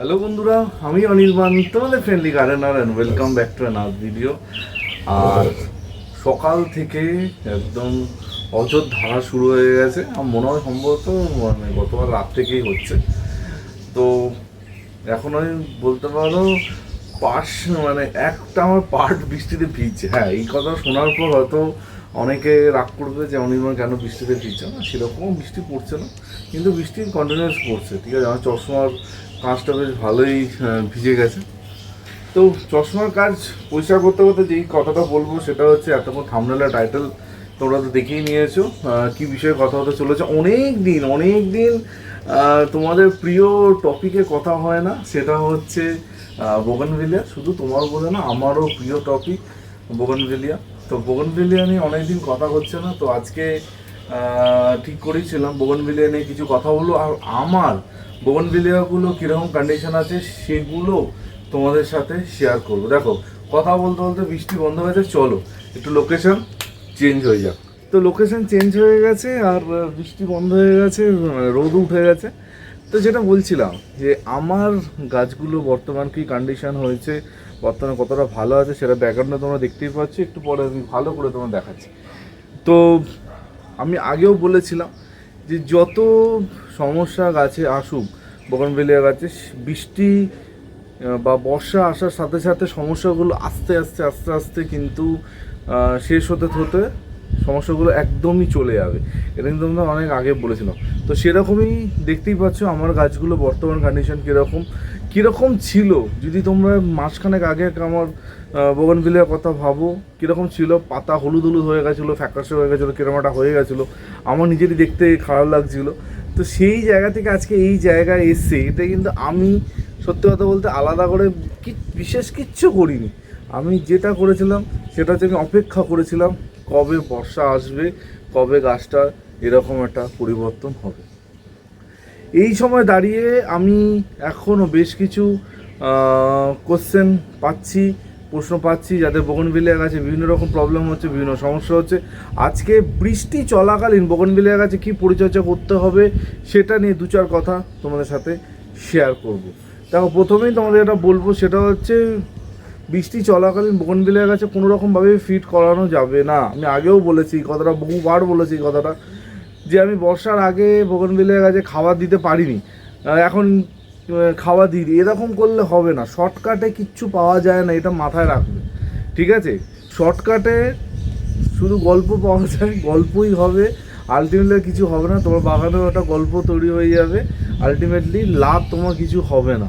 Hello বন্ধুরা, আমি অনির্বাণ তোমাদের friendly gardener and welcome back to another video আর সকাল থেকে একদম অযোধ ধারা শুরু হয়ে গেছে আমার মনে হয় সম্ভবত মানে গতকাল রাত থেকেই হচ্ছে। তো এখন আমি বলতে পারো, পাশ মানে একটা আমার পার্ট বৃষ্টিতে ভিজছে। হ্যাঁ এই কথা শোনার পর হয়তো অনেকে রাগ করবে যে অনির্বাণ কেন বৃষ্টিতে ভিজছে? না, সেরকম বৃষ্টি পড়ছে না, কিন্তু বৃষ্টি কন্টিনিউয়াস পড়ছে, ঠিক আছে? আমার চশমার কাজটা বেশ ভালোই ভিজে গেছে। তো চশমার কাজ পরিষ্কার করতে করতে যেই কথাটা বলব সেটা হচ্ছে এতক্ষণ থামনেলা টাইটেল তোমরা তো দেখেই নিয়েছো কি বিষয়ে কথা হতে চলেছে। অনেক দিন অনেক দিন তোমাদের প্রিয় টপিকে কথা হয় না, সেটা হচ্ছে বোগানভিলিয়া শুধু তোমার বলে না, আমারও প্রিয় টপিক বোগানভিলিয়া তো বোগানভিলিয়া নিয়ে অনেকদিন কথা হচ্ছে না, তো আজকে ঠিক করেছিলাম বোগানভিলিয়া নিয়ে কিছু কথা বলব আর আমার বোগানভিলিয়াগুলো কীরকম কন্ডিশন আছে সেগুলো তোমাদের সাথে শেয়ার করব। দেখো, কথা বলতে বলতে বৃষ্টি বন্ধ হয়েছে, চলো, একটু লোকেশন চেঞ্জ হয়ে যাক। তো লোকেশন চেঞ্জ হয়ে গেছে আর বৃষ্টি বন্ধ হয়ে গেছে রোদ উঠে গেছে। তো যেটা বলছিলাম যে আমার গাছগুলো বর্তমান কি কন্ডিশন হয়েছে, বর্তমানে কতটা ভালো আছে সেটা ব্যাকগ্রাউন্ডে তোমরা দেখতেই পাচ্ছ, একটু পরে আমি ভালো করে তোমার দেখাচ্ছি। তো আমি আগেও বলেছিলাম যে যত সমস্যা গাছে আসুক বগনবেলিয়া গাছে বৃষ্টি বা বর্ষা আসার সাথে সাথে সমস্যাগুলো আস্তে আস্তে আস্তে আস্তে কিন্তু শেষ হতে হতে সমস্যাগুলো একদমই চলে যাবে। এটা কিন্তু আমরা অনেক আগে বলেছিলাম। তো সেরকমই দেখতেই পাচ্ছ আমার গাছগুলো বর্তমান কন্ডিশন কীরকম। কীরকম ছিল, যদি তোমরা মাসখানেক আগে আমার বগনভিলিয়ার কথা ভাবো, কীরকম ছিল? পাতা হলুদ হলুদ হয়ে গেছিল, ফ্যাকাশে হয়ে গেছিল, কিরমাটা হয়ে গেছিল। আমার নিজেরই দেখতে খারাপ লাগছিল। তো সেই জায়গা থেকে আজকে এই জায়গায় এসছে এটা কিন্তু আমি সত্যি কথা বলতে আলাদা করে কি, বিশেষ কিচ্ছু করিনি। আমি যেটা করেছিলাম, সেটা হচ্ছে আমি অপেক্ষা করেছিলাম কবে বর্ষা আসবে, কবে গাছটা এরকম একটা পরিবর্তন হবে। এই সময় দাঁড়িয়ে আমি এখনও বেশ কিছু কোশ্চেন পাচ্ছি, প্রশ্ন পাচ্ছি, যাদের বগনভিলিয়া গাছে বিভিন্ন রকম প্রবলেম হচ্ছে, বিভিন্ন সমস্যা হচ্ছে। আজকে বৃষ্টি চলাকালীন বগনভিলিয়া গাছে কী পরিচর্যা করতে হবে, সেটা নিয়ে দু চার কথা তোমাদের সাথে শেয়ার করব। দেখো, প্রথমেই তোমাদের এটা বলব, সেটা হচ্ছে বৃষ্টি চলাকালীন বগনভিলিয়া গাছে কোনো রকমভাবে ফিট করানো যাবে না। আমি আগেও বলেছি কথাটা বহুবার বলেছি কথাটা, যে আমি বর্ষার আগে বগনভিলিয়া গাছে খাবার দিতে পারিনি। এখন খাওয়া দিই এরকম করলে হবে না। শর্টকাটে কিচ্ছু পাওয়া যায় না, এটা মাথায় রাখবে। ঠিক আছে? শর্টকাটে শুধু গল্প পাওয়া যায়, গল্পই হবে। আলটিমেটলি কিছু হবে না। তোমার বাগানেও একটা গল্প তৈরি হয়ে যাবে। আলটিমেটলি লাভ তোমার কিছু হবে না।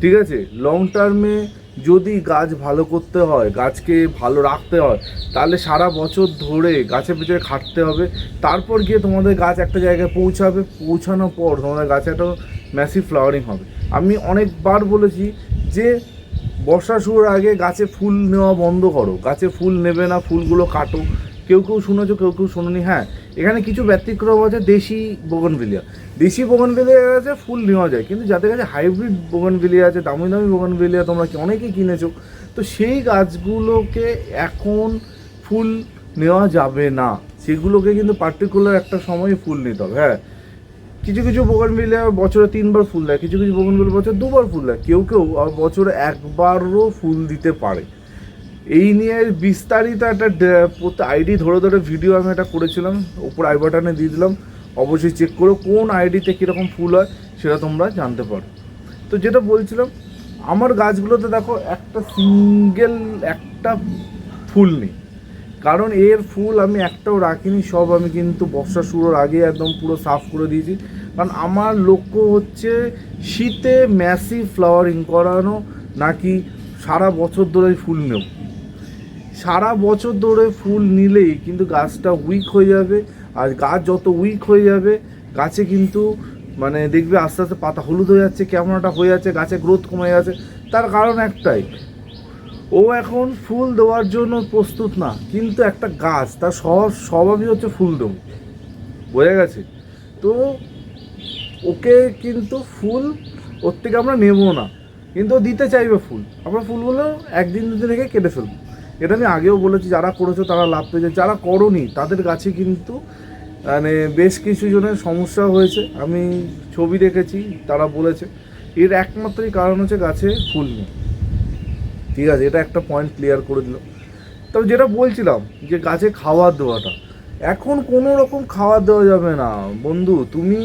ঠিক আছে? লং টার্মে যদি গাছ ভালো করতে হয়, গাছকে ভালো রাখতে হয়, তাহলে সারা বছর ধরে গাছের পিছনে খাটতে হবে। তারপর গিয়ে তোমাদের গাছ একটা জায়গায় পৌঁছাবে। পৌঁছানোর পর তোমাদের গাছে একটা ম্যাসিভ ফ্লাওয়ারিং হবে। আমি অনেকবার বলেছি যে, বর্ষা শুরুর আগে গাছে ফুল নেওয়া বন্ধ করো। গাছে ফুল নেবে না, ফুলগুলো কাটো। কেউ কেউ শুনেছো, কেউ কেউ শোনোনি? হ্যাঁ এখানে কিছু ব্যতিক্রম আছে দেশি বোগনভিলিয়া। দেশি বোগনভিলিয়া আছে, ফুল নেওয়া যায়। কিন্তু যাদের কাছে হাইব্রিড বোগনভিলিয়া আছে, দামি দামি বোগনভিলিয়া তোমরা কি অনেকেই কিনেছো, তো সেই গাছগুলোকে এখন ফুল নেওয়া যাবে না। সেগুলোকে কিন্তু পার্টিকুলার একটা সময় ফুল নিতে হবে হ্যাঁ। কিছু কিছু বোগানভিলিয়া বছরে তিনবার ফুল দেয়, কিছু কিছু বোগানভিলিয়া বছরে দুবার ফুল দেয়। কেউ কেউ বছরে একবারও ফুল দিতে পারে। এই নিয়ে বিস্তারিত একটা আইডি ধরে ধরে ভিডিও আমি একটা করেছিলাম ওপর আই বাটনে দিয়ে দিলাম, অবশ্যই চেক করো কোন আইডিতে কীরকম ফুল হয়, সেটা তোমরা জানতে পারো। তো যেটা বলছিলাম, আমার গাছগুলোতে দেখো একটা সিঙ্গেল একটা ফুল নেই। কারণ এর ফুল আমি একটাও রাখিনি, সব আমি কিন্তু বর্ষা শুরুর আগে একদম পুরো সাফ করে দিয়েছি। কারণ আমার লক্ষ্য হচ্ছে শীতে ম্যাসিভ ফ্লাওয়ারিং করানো, নাকি সারা বছর ধরে ফুল নেব। সারা বছর ধরে ফুল নিলেই কিন্তু গাছটা উইক হয়ে যাবে। আর গাছ যত উইক হয়ে যাবে, গাছে কিন্তু মানে দেখবে আস্তে আস্তে পাতা হলুদ হয়ে যাচ্ছে, কেমন একটা হয়ে যাচ্ছে, গাছে গ্রোথ কমে যাচ্ছে। তার কারণ একটাই, ও এখন ফুল দেওয়ার জন্য প্রস্তুত না, কিন্তু একটা গাছ, তার স্বভাব স্বভাবই হচ্ছে ফুল দেবো বোঝা গেছে? তো ওকে কিন্তু ফুল, ওর থেকে আমরা নেব না। কিন্তু ও দিতে চাইবে ফুল। আমরা ফুলগুলো একদিন দুদিন রেখে কেটে ফেলব। এটা আমি আগেও বলেছি, যারা করেছ তারা লাভ পেয়েছে। যারা করনি, তাদের কাছে কিন্তু মানে বেশ কিছু জনের সমস্যা হয়েছে। আমি ছবি দেখেছি, তারা বলেছে। এর একমাত্রই কারণ হচ্ছে গাছে ফুল নেই। ঠিক আছে, এটা একটা পয়েন্ট ক্লিয়ার করে দিল। তবে যেটা বলছিলাম, যে গাছে খাওয়ার দেওয়াটা এখন কোনো রকম খাবার দেওয়া যাবে না। বন্ধু, তুমি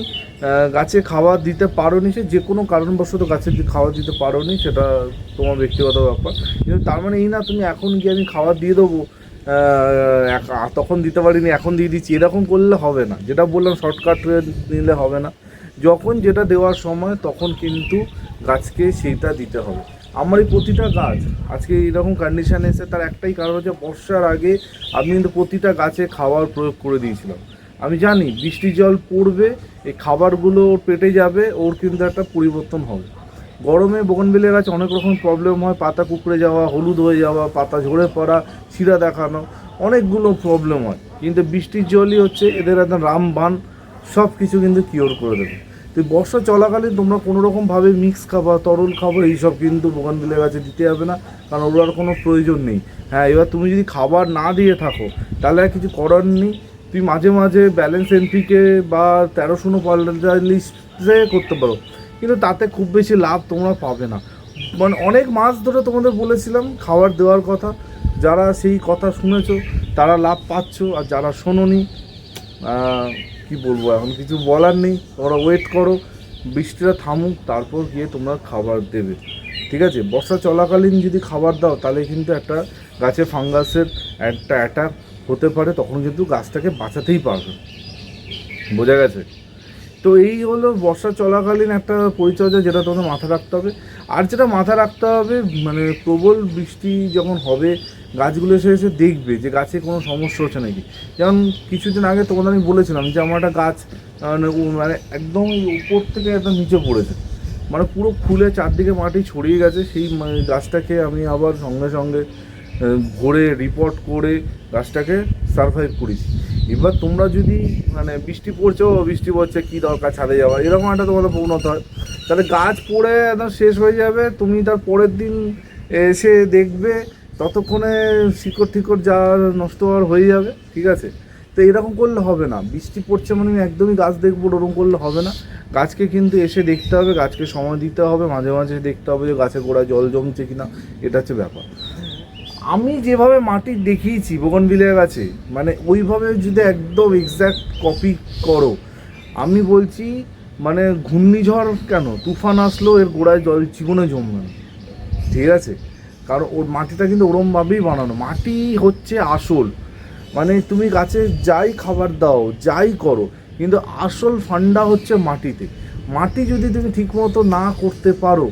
গাছে খাবার দিতে পারো নি সে, যে কোনো কারণবশত গাছে খাবার দিতে পারো নি সেটা তোমার ব্যক্তিগত ব্যাপার। কিন্তু তার মানে এই না, তুমি এখন গিয়ে আমি খাবার দিয়ে দেবো তখন দিতে পারিনি, এখন দিয়ে দিচ্ছি, এরকম করলে হবে না। যেটা বললাম শর্টকাট নিলে হবে না। যখন যেটা দেওয়ার সময়, তখন কিন্তু গাছকে সেইটা দিতে হবে। আমার এই প্রতিটা গাছ, আজকে এরকম কন্ডিশন এসে তার একটাই কারণ হচ্ছে বর্ষার আগে আমি কিন্তু প্রতিটা গাছে খাবার প্রয়োগ করে দিয়েছিলাম। আমি জানি বৃষ্টি জল পড়বে, এই খাবারগুলো ওর পেটে যাবে, ওর কিন্তু একটা পরিবর্তন হবে। গরমে বগনবেলের গাছ অনেক রকম প্রবলেম হয়, পাতা কুকড়ে যাওয়া, হলুদ হয়ে যাওয়া, পাতা ঝরে পড়া, শিরা দেখানো, অনেকগুলো প্রবলেম হয়। কিন্তু বৃষ্টির জলই হচ্ছে এদের একদম রামবান সব কিছু কিন্তু কিওর করে দেবে। তো বর্ষা চলাকালীন তোমরা কোনো রকমভাবে মিক্স খাবার তরল খাবার এইসব কিন্তু বোগানবিলের গাছে দিতে হবে না, কারণ ওর আর কোনো প্রয়োজন নেই। হ্যাঁ এবার তুমি যদি খাবার না দিয়ে থাকো, তাহলে আর কিছু করার নেই। তুমি মাঝে মাঝে ব্যালেন্স এনপিকে বা তেরো শূন্য পঁয়তাল্লিশে করতে পারো। কিন্তু তাতে খুব বেশি লাভ তোমরা পাবে না। মানে অনেক মাস ধরে তোমাদের বলেছিলাম খাবার দেওয়ার কথা। যারা সেই কথা শুনেছো, তারা লাভ পাচ্ছ, আর যারা শোনোনি কি বলব, এখন কিছু বলার নেই। তোমরা ওয়েট করো, বৃষ্টিটা থামুক, তারপর গিয়ে তোমরা খাবার দেবে। ঠিক আছে? বর্ষা চলাকালীন যদি খাবার দাও, তাহলে কিন্তু একটা গাছে ফাঙ্গাসের একটা অ্যাটাক হতে পারে, তখন কিন্তু গাছটাকে বাঁচাতেই পারবে। বোঝা গেছে? তো এই হলো বর্ষা চলাকালীন একটা পরিচর্যা যেটা তোমাদের মাথায় রাখতে হবে। আর যেটা মাথায় রাখতে হবে মানে প্রবল বৃষ্টি যখন হবে, গাছগুলো এসে এসে দেখবে যে গাছে কোনো সমস্যা হচ্ছে নাকি। যেমন কিছুদিন আগে তোমাদের আমি বলেছিলাম যে আমার একটা গাছ মানে মানে একদম উপর থেকে একদম নিচে পড়েছে। মানে পুরো খুলে চারদিকে মাটি ছড়িয়ে গেছে, সেই গাছটাকে আমি আবার সঙ্গে সঙ্গে ভরে রিপোর্ট করে গাছটাকে সারভাইভ করেছি। এবার তোমরা যদি মানে বৃষ্টি পড়ছে, ও বৃষ্টি পড়ছে, কী দরকার ছাদে যাওয়া? এরকম একটা তোমাদের প্রবণতা হয়। তাহলে গাছ পড়ে একদম শেষ হয়ে যাবে, তুমি তার পরের দিন এসে দেখবে, ততক্ষণে শিকড় টিকড় যা নষ্ট হওয়ার হয়ে যাবে, ঠিক আছে? তো এরকম করলে হবে না। বৃষ্টি পড়ছে মানে আমি একদমই গাছ দেখব, ওরকম করলে হবে না। গাছকে কিন্তু এসে দেখতে হবে, গাছকে সময় দিতে হবে, মাঝে মাঝে দেখতে হবে যে গাছের গোড়ায় জল জমছে কিনা, এটা হচ্ছে ব্যাপার। আমি যেভাবে মাটি দেখিয়েছি বোগনভিলিয়া গাছে মানে ওইভাবে যদি একদম এক্স্যাক্ট কপি করো, আমি বলছি মানে ঘূর্ণিঝড় কেন? তুফান আসলো এর গোড়ায় জল, জীবনে জমবে না। ঠিক আছে? কারণ ওর মাটিটা কিন্তু ওরমভাবেই বানানো। মাটি হচ্ছে আসল। মানে তুমি গাছে যাই খাবার দাও, যাই করো, কিন্তু আসল ফান্ডা হচ্ছে মাটিতে। মাটি যদি তুমি ঠিকমতো না করতে পারো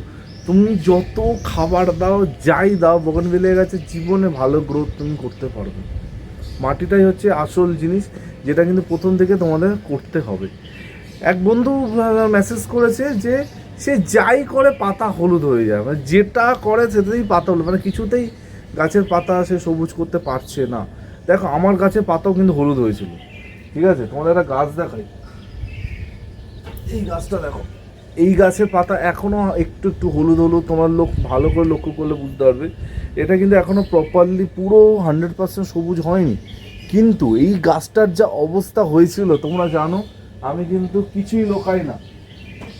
তুমি যত খাবার দাও, যাই দাও বগনভিলিয়া গাছে জীবনে ভালো গ্রোথ তুমি করতে পারবে। মাটিটাই হচ্ছে আসল জিনিস, যেটা কিন্তু প্রথম থেকে তোমাদের করতে হবে। এক বন্ধু মেসেজ করেছে যে, সে যাই করে পাতা হলুদ হয়ে যায়। মানে যেটা করে সেটাতেই পাতা হলুদ। মানে কিছুতেই গাছের পাতা সে সবুজ করতে পারছে না। দেখো, আমার গাছের পাতাও কিন্তু হলুদ হয়েছিল। ঠিক আছে? তোমাদের একটা গাছ দেখাই। এই গাছটা দেখো। এই গাছের পাতা এখনও একটু একটু হলুদ হলুদ, তোমার লোক ভালো করে লক্ষ্য করলে বুঝতে পারবে। এটা কিন্তু এখনও প্রপারলি পুরো হান্ড্রেড পার্সেন্ট সবুজ হয়নি। কিন্তু এই গাছটার যা অবস্থা হয়েছিল, তোমরা জানো, আমি কিন্তু কিছুই লোকাই না।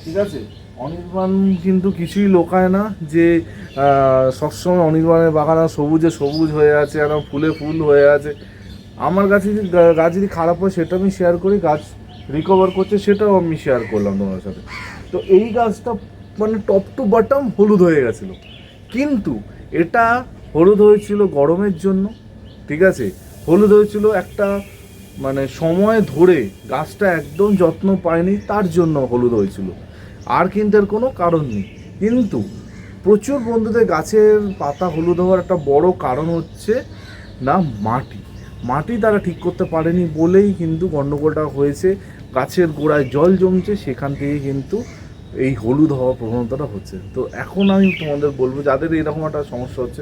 ঠিক আছে? অনির্বাণ কিন্তু কিছুই লোকায় না যে সবসময় অনির্বাণের বাগান সবুজে সবুজ হয়ে আছে, আর ফুলে ফুল হয়ে আছে। আমার গাছে যদি গাছ যদি খারাপ হয়, সেটা আমি শেয়ার করি, গাছ রিকভার করছে, সেটাও আমি শেয়ার করলাম তোমার সাথে। তো এই গাছটা মানে টপ টু বটম হলুদ হয়ে গেছিল। কিন্তু এটা হলুদ হয়েছিল গরমের জন্য, ঠিক আছে? হলুদ হয়েছিল একটা মানে সময় ধরে গাছটা একদম যত্ন পায়নি, তার জন্য হলুদ হয়েছিল। আর কিন্তু এর কোনো কারণ নেই। কিন্তু প্রচুর বন্ধুদের গাছের পাতা হলুদ হওয়ার একটা বড় কারণ হচ্ছে না, মাটি। মাটি তারা ঠিক করতে পারেনি বলেই কিন্তু গণ্ডগোলটা হয়েছে। গাছের গোড়ায় জল জমছে, সেখান থেকে কিন্তু এই হলুদ হওয়ার প্রবণতাটা হচ্ছে। তো এখন আমি তোমাদের বলব, যাদের এরকম একটা সমস্যা হচ্ছে,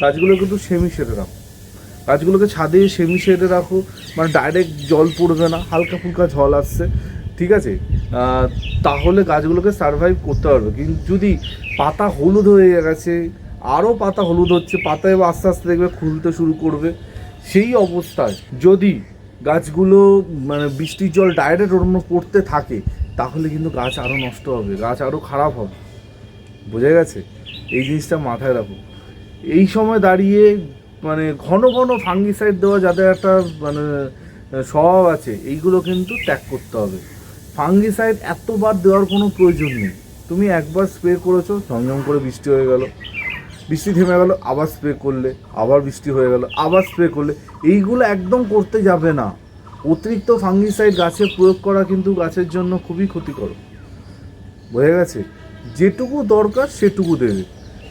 গাছগুলো কিন্তু সেমি সেরে রাখো। গাছগুলোকে ছাদে সেমি শেডে রাখো মানে ডাইরেক্ট জল পড়বে না, হালকা ফুলকা জল আসছে, ঠিক আছে? তাহলে গাছগুলোকে সারভাইভ করতে পারবে। কিন্তু যদি পাতা হলুদ হয়ে গেছে আরও পাতা হলুদ হচ্ছে, পাতা এবার আস্তে আস্তে দেখবে খুলতে শুরু করবে। সেই অবস্থায় যদি গাছগুলো মানে বৃষ্টির জল ডাইরেক্ট ওর পড়তে থাকে, তাহলে কিন্তু গাছ আরও নষ্ট হবে, গাছ আরও খারাপ হবে। বোঝা গেছে? এই জিনিসটা মাথায় রাখো। এই সময় দাঁড়িয়ে মানে ঘন ঘন ফাঙ্গিসাইড দেওয়া যাদের একটা মানে স্বভাব আছে, এইগুলো কিন্তু ত্যাগ করতে হবে। ফাঙ্গিসাইড এতবার দেওয়ার কোনো প্রয়োজন নেই। তুমি একবার স্প্রে করেছ, ঝমঝম করে বৃষ্টি হয়ে গেল। বৃষ্টি থেমে গেল, আবার স্প্রে করলে, আবার বৃষ্টি হয়ে গেল, আবার স্প্রে করলে। এইগুলো একদম করতে যাবে না। অতিরিক্ত ফাঙ্গিসাইড গাছে প্রয়োগ করা কিন্তু গাছের জন্য খুবই ক্ষতিকর। বোঝা গেছে? যেটুকু দরকার সেটুকু দেবে।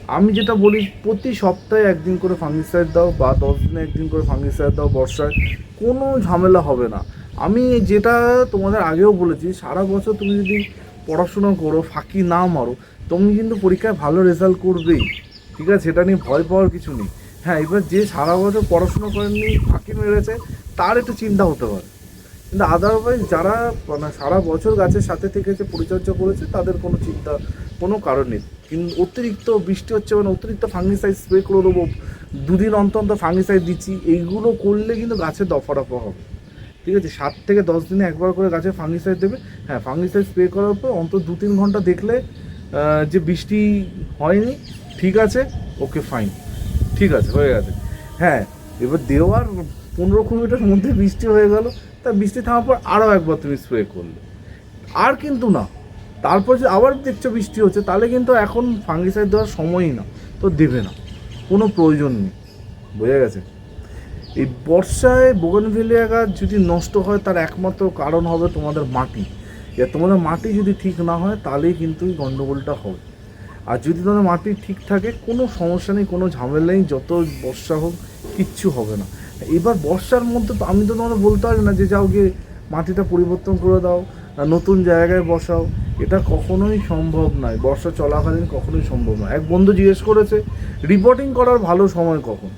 আমি যেটা বলি, প্রতি সপ্তাহে একদিন করে ফাঙ্গিসাইড দাও বা দশ দিনে একদিন করে ফাঙ্গিসাইড দাও বর্ষায়, কোনো ঝামেলা হবে না। আমি যেটা তোমাদের আগেও বলেছি, সারা বছর তুমি যদি পড়াশোনা করো, ফাঁকি না মারো, তুমি কিন্তু পরীক্ষায় ভালো রেজাল্ট করবেই। ঠিক আছে, সেটা নিয়ে ভয় পাওয়ার কিছু নেই। হ্যাঁ এবার যে সারা বছর পড়াশুনো করেননি, ফাঁকি মেরেছে, তার একটু চিন্তা হতে পারে। কিন্তু আদারওয়াইজ যারা মানে সারা বছর গাছের সাথে থেকেছে, পরিচর্যা করেছে, তাদের কোনো চিন্তা, কোনো কারণ নেই। কিন্তু অতিরিক্ত বৃষ্টি হচ্ছে মানে অতিরিক্ত ফাঙ্গিসাইড স্প্রে করে দেবো, দুদিন অন্তর অন্তর ফাঙ্গিসাইড দিচ্ছি, এইগুলো করলে কিন্তু গাছের দফা রফা হবে। ঠিক আছে, সাত থেকে দশ দিনে একবার করে গাছে ফাঙ্গিসাইড দেবে। হ্যাঁ ফাঙ্গিসাইড স্প্রে করার পর অন্তত দু তিন ঘণ্টা দেখলে যে বৃষ্টি হয়নি ঠিক আছে, ওকে ফাইন ঠিক আছে, হয়ে গেছে। হ্যাঁ এবার দেওয়ার পনেরো কুড়ি মধ্যে বৃষ্টি হয়ে গেল, তা বৃষ্টি থামার পর আরও একবার তুমি স্প্রে করলে। আর কিন্তু না, তারপর যে আবার দেখছ বৃষ্টি হচ্ছে, তাহলে কিন্তু এখন ফাঙ্গিসাইড দেওয়ার সময়ই না, তো দেবে না, কোনো প্রয়োজন নেই, বোঝা গেছে? এই বর্ষায় বোগনভেলিয়া গাছ যদি নষ্ট হয়, তার একমাত্র কারণ হবে তোমাদের মাটি। তোমাদের মাটি যদি ঠিক না হয়, তাহলেই কিন্তু এই গণ্ডগোলটা হবে। আর যদি তোমাদের মাটি ঠিক থাকে, কোনো সমস্যা নেই, কোনো ঝামেলা নেই, যত বর্ষা হোক, কিচ্ছু হবে না। এবার বর্ষার মধ্যে তো আমি তো তোমাদের বলতে পারি না যে যাও গিয়ে মাটিটা পরিবর্তন করে দাও নতুন জায়গায় বসাও। এটা কখনোই সম্ভব নয়। বর্ষা চলাকালীন কখনোই সম্ভব নয়। এক বন্ধু জিজ্ঞেস করেছে, রিপোর্টিং করার ভালো সময় কখন?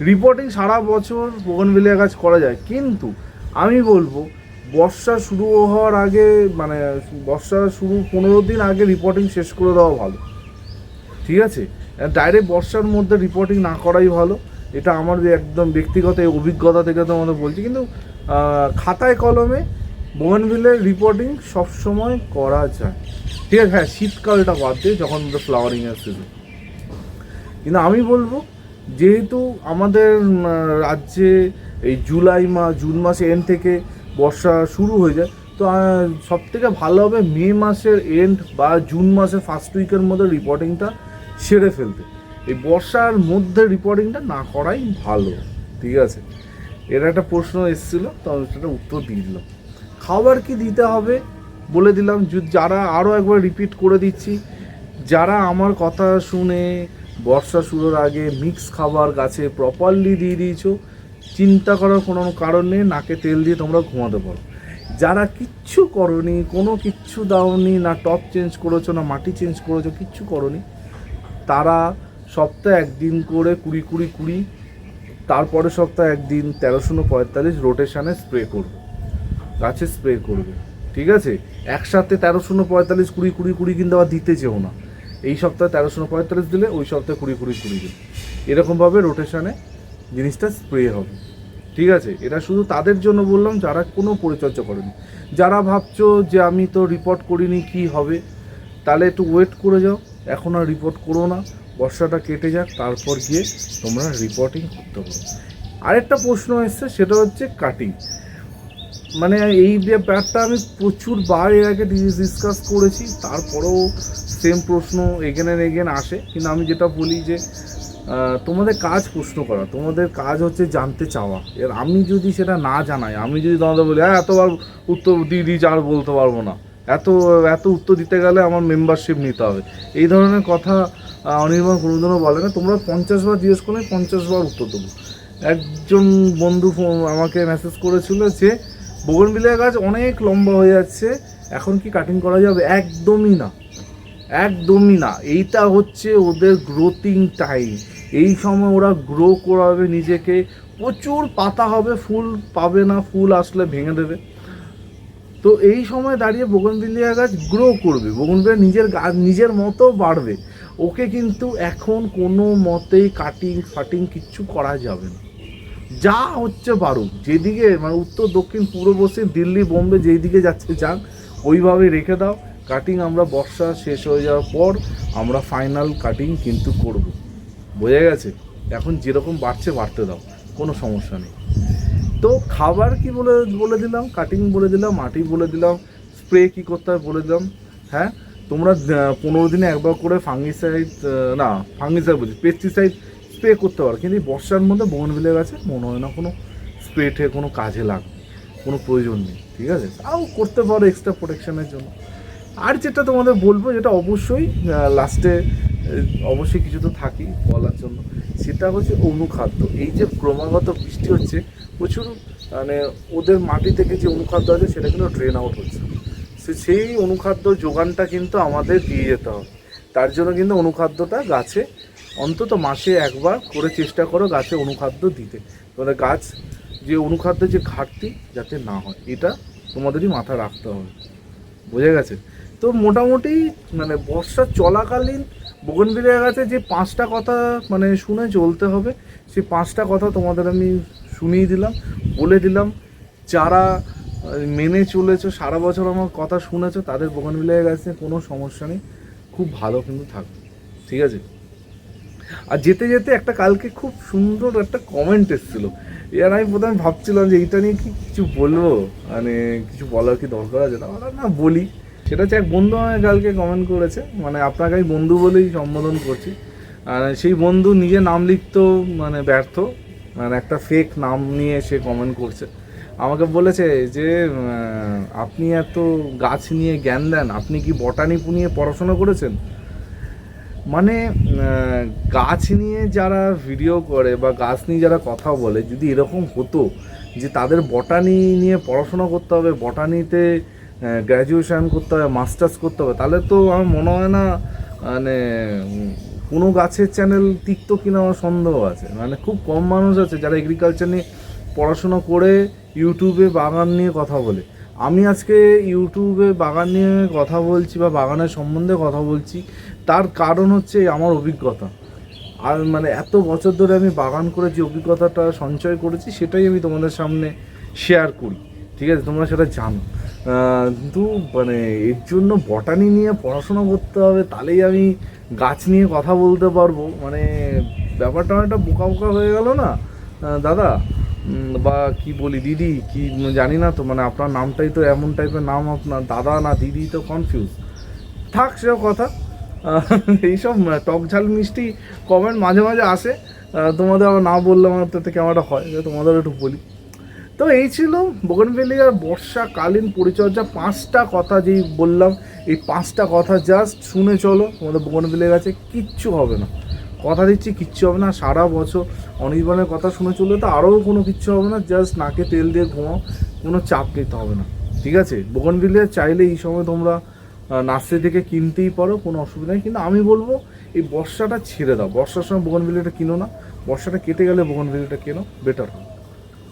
রিপোর্টিং সারা বছর বোগনভিলিয়া গাছ করা যায়। কিন্তু আমি বলব, বর্ষা শুরু হওয়ার আগে মানে বর্ষা শুরু পনেরো দিন আগে রিপোর্টিং শেষ করে দেওয়া ভালো। ঠিক আছে? ডাইরেক্ট বর্ষার মধ্যে রিপোর্টিং না করাই ভালো। এটা আমার একদম ব্যক্তিগত অভিজ্ঞতা থেকে তোমাদের বলছি। কিন্তু খাতায় কলমে বোগনভিলের রিপোর্টিং সবসময় করা যায়। ঠিক আছে? হ্যাঁ শীতকালটা বাদ দিয়ে যখন ফ্লাওয়ারিংয়ের সিজন কিন্তু আমি বলব, যেহেতু আমাদের রাজ্যে এই জুলাই মাস জুন মাসে এন্ড থেকে বর্ষা শুরু হয়ে যায়, তো সব থেকে ভালো হবে মে মাসের এন্ড বা জুন মাসের ফার্স্ট উইকের মধ্যে রিপোর্টিংটা সেরে ফেলতে। এই বর্ষার মধ্যে রিপোর্টিংটা না করাই ভালো, ঠিক আছে? এর একটা প্রশ্ন এসেছিল, তো আমি সেটা উত্তর দিয়ে দিলাম। খাবার কি দিতে হবে? বলে দিলাম যারা আরও একবার রিপিট করে দিচ্ছি, যারা আমার কথা শুনে বর্ষা শুরুর আগে মিক্স খাবার গাছে প্রপারলি দিয়ে দিয়েছ, চিন্তা করার কোনো কারণ নেই, নাকে তেল দিয়ে তোমরা ঘুমাতে পারো। যারা কিচ্ছু করনি, কোনো কিচ্ছু দাওনি, না টপ চেঞ্জ করেছ, না মাটি চেঞ্জ করেছ, কিচ্ছু করনি তারা সপ্তাহে একদিন করে কুড়ি কুড়ি কুড়ি, তারপরে সপ্তাহে একদিন তেরোশো পঁয়তাল্লিশ রোটেশানে স্প্রে করবে। গাছে স্প্রে করবে। ঠিক আছে? একসাথে তেরোশো পঁয়তাল্লিশ, কুড়ি কুড়ি কুড়ি কিন্তু আবার দিতে চেও না। এই সপ্তাহে তেরোশো পঁয়তাল্লিশ দিলে ওই সপ্তাহে কুড়ি কুড়ি কুড়ি দিলে এরকমভাবে রোটেশানে জিনিসটা স্প্রে হবে। ঠিক আছে? এটা শুধু তাদের জন্য বললাম, যারা কোনো পরিচর্যা করেনি। যারা ভাবছ যে আমি তো রিপোর্ট করিনি কি হবে, তাহলে একটু ওয়েট করে যাও। এখন আর রিপোর্ট করো না। বর্ষাটা কেটে যাক, তারপর গিয়ে তোমরা রিপোর্টিং করতে পারো। আরেকটা প্রশ্ন এসছে, সেটা হচ্ছে কাটিং মানে এই ব্যাপারটা আমি প্রচুর বার এর আগে ডিসকাস করেছি, তারপরেও সেম প্রশ্ন এগেন এন্ড এগেন আসে। কিন্তু আমি যেটা বলি যে তোমাদের কাজ প্রশ্ন করা, তোমাদের কাজ হচ্ছে জানতে চাওয়া। এর আমি যদি সেটা না জানাই, আমি যদি তোমাদের বলি হ্যাঁ এতবার উত্তর দিয়েছি, আর বলতে পারব না। এত এত উত্তর দিতে গেলে আমার মেম্বারশিপ নিতে হবে। এই ধরনের কথা অনির্বাণ কোনোদিনও বলে না তোমরা পঞ্চাশ বার জিজ্ঞেস করলে পঞ্চাশ বার উত্তর দেবো। একজন বন্ধু আমাকে মেসেজ করেছিল যে বোগনভিলিয়া গাছ অনেক লম্বা হয়ে যাচ্ছে, এখন কি কাটিং করা যাবে? একদমই না। একদমই না। এইটা হচ্ছে ওদের গ্রোথিং টাইম এই সময় ওরা গ্রো করাবে নিজেকে। প্রচুর পাতা হবে, ফুল পাবে না, ফুল আসলে ভেঙে দেবে। তো এই সময় দাঁড়িয়ে বোগনভিলিয়া গাছ গ্রো করবে। বোগনভিলিয়া নিজের গাছ নিজের মতো বাড়বে। ওকে কিন্তু এখন কোনো মতেই কাটিং ফাটিং কিচ্ছু করা যাবে না। যা হচ্ছে বারুক যেদিকে মানে উত্তর, দক্ষিণ, পূর্ব, পশ্চিম, দিল্লি, বোম্বে যেই দিকে যাচ্ছে যাক ওইভাবে রেখে দাও। কাটিং আমরা বর্ষা শেষ হয়ে যাওয়ার পর আমরা ফাইনাল কাটিং কিন্তু করব। বোঝা গেছে? এখন যেরকম বাড়ছে, বাড়তে দাও। কোনো সমস্যা নেই। তো খাবার কি বলে বলে দিলাম কাটিং বলে দিলাম, মাটি বলে দিলাম স্প্রে কি করতে হবে বলে দিলাম হ্যাঁ? তোমরা পনেরো দিনে একবার করে ফাঙ্গিসাইড না ফাঙ্গিসাইড বলছি পেস্টিসাইড স্প্রে করতে পারো, কিন্তু বর্ষার মধ্যে বোনভিলে গেছে মনে হয় না কোনো স্প্রে টে কোনো কাজে লাগবে, কোনো প্রয়োজন নেই, ঠিক আছে? তাও করতে পারো এক্সট্রা প্রোটেকশনের জন্য। আর যেটা তোমাদের বলব, যেটা অবশ্যই লাস্টে অবশ্যই কিছু তো থাকি বলার জন্য। সেটা হচ্ছে অনুখাদ্য। এই যে ক্রমাগত বৃষ্টি হচ্ছে, প্রচুর মানে ওদের মাটি থেকে যে অনুখাদ্য আছে, সেটা কিন্তু ড্রেন আউট হচ্ছে। সেই অনুখাদ্য যোগানটা কিন্তু আমাদের দিয়ে যেতে হবে। তার জন্য কিন্তু অনুখাদ্যটা গাছে অন্তত মাসে একবার করে চেষ্টা করো গাছে অনুখাদ্য দিতে। তোমাদের গাছ, যে অনুখাদ্যের যে ঘাটতি যাতে না হয়, এটা তোমাদেরই মাথা রাখতে হবে। বোঝা গেছে? তো মোটামুটি মানে বর্ষা চলাকালীন বগনভিলিয়া কাছে যে পাঁচটা কথা মানে শুনে চলতে হবে, সেই পাঁচটা কথা তোমাদের আমি শুনিয়ে দিলাম, বলে দিলাম। যারা মেনে চলেছো, সারা বছর আমার কথা শুনেছো, তাদের বগনভিলিয়া গাছে কোনো সমস্যা নেই। খুব ভালো কিন্তু থাকবে, ঠিক আছে? আর যেতে যেতে একটা কালকে খুব সুন্দর একটা কমেন্ট এসেছিল। এর আমি প্রথমে ভাবছিলাম যে এইটা নিয়ে কি কিছু বলব? মানে কিছু বলার কি দরকার আছে? না, বলি। সেটা হচ্ছে এক বন্ধু আমাকে কালকে কমেন্ট করেছে মানে আপনাকে আমি বন্ধু বলেই সম্বোধন করছি। আর সেই বন্ধু নিজে নাম লিখতেও মানে ব্যর্থ মানে একটা ফেক নাম নিয়ে সে কমেন্ট করছে। আমাকে বলেছে যে আপনি এত গাছ নিয়ে জ্ঞান দেন, আপনি কি বটানি নিয়ে পড়াশোনা করেছেন? মানে গাছ নিয়ে যারা ভিডিও করে বা গাছ নিয়ে যারা কথা বলে, যদি এরকম হতো যে তাদের বটানি নিয়ে পড়াশোনা করতে হবে বটানিতে গ্র্যাজুয়েশন করতে হবে মাস্টার্স করতে হবে। তাহলে তো আমার মনে হয় না মানে কোনো গাছের চ্যানেল টিকত কিনা আমার সন্দেহ আছে। মানে খুব কম মানুষ আছে যারা এগ্রিকালচার নিয়ে পড়াশোনা করে ইউটিউবে বাগান নিয়ে কথা বলে। আমি আজকে ইউটিউবে বাগান নিয়ে কথা বলছি বা বাগানের সম্বন্ধে কথা বলছি, তার কারণ হচ্ছে আমার অভিজ্ঞতা। আর মানে এত বছর ধরে আমি বাগান করে যে অভিজ্ঞতাটা সঞ্চয় করেছি, সেটাই আমি তোমাদের সামনে শেয়ার করি। ঠিক আছে, তোমরা সেটা জানো। কিন্তু মানে এর জন্য বটানি নিয়ে পড়াশোনা করতে হবে, তাহলেই আমি গাছ নিয়ে কথা বলতে পারব। মানে ব্যাপারটা অনেকটা বোকা বোকা হয়ে গেল না? দাদা বা কি বলি, দিদি, কি জানি না তো মানে আপনার নামটাই তো এমন টাইপের নাম আপনার, দাদা না দিদি তো কনফিউজ থাক, সেসব কথা। এইসব টক ঝাল মিষ্টি কমেন্ট মাঝে মাঝে আসে। তোমাদের আবার না বললে আমার তো কেমনটা হয় তোমাদের একটু বলি। তো এই ছিল বগনভেলিয়ার বর্ষাকালীন পরিচর্যা। পাঁচটা কথা যেই বললাম, এই পাঁচটা কথা জাস্ট শুনে চলো, তোমাদের বগনভেলিয়ার কাছে কিচ্ছু হবে না। কথা দিচ্ছি, কিচ্ছু হবে না, সারা বছর অনির্বাণের কথা শুনে চললে তো আরও কোনো কিচ্ছু হবে না জাস্ট নাকে তেল দিয়ে ঘুমাও, কোনো চাপ নিতে হবে না। ঠিক আছে? বগনভিলিয়া চাইলে এই সময় তোমরা নার্সারি থেকে কিনতেই পারো, কোনো অসুবিধা নেই। কিন্তু আমি বলব, এই বর্ষাটা ছেড়ে দাও। বর্ষার সময় বগনভিলিয়াটা কিনো না। বর্ষাটা কেটে গেলে বগনভিলিয়াটা কেনো? বেটার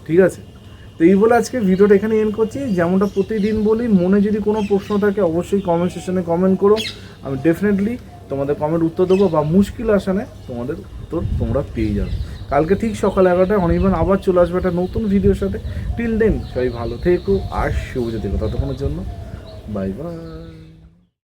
ঠিক আছে? তো এই বলে আজকে ভিডিওটা এখানে এন করছি। যেমনটা প্রতিদিন বলি, মনে যদি কোনো প্রশ্ন থাকে অবশ্যই কমেন্ট সেকশনে কমেন্ট করো। আমি ডেফিনেটলি তোমাদের কমেন্ট উত্তর দেবো বা মুশকিল আসানে তোমাদের উত্তর তোমরা পেয়ে যাবে। কালকে ঠিক সকাল এগারোটায় অনির্বাণ আবার চলে আসবে একটা নতুন ভিডিওর সাথে। টিল দেন সবাই ভালো থেকো আর শুভ দেখো ততক্ষণের জন্য বাই বাই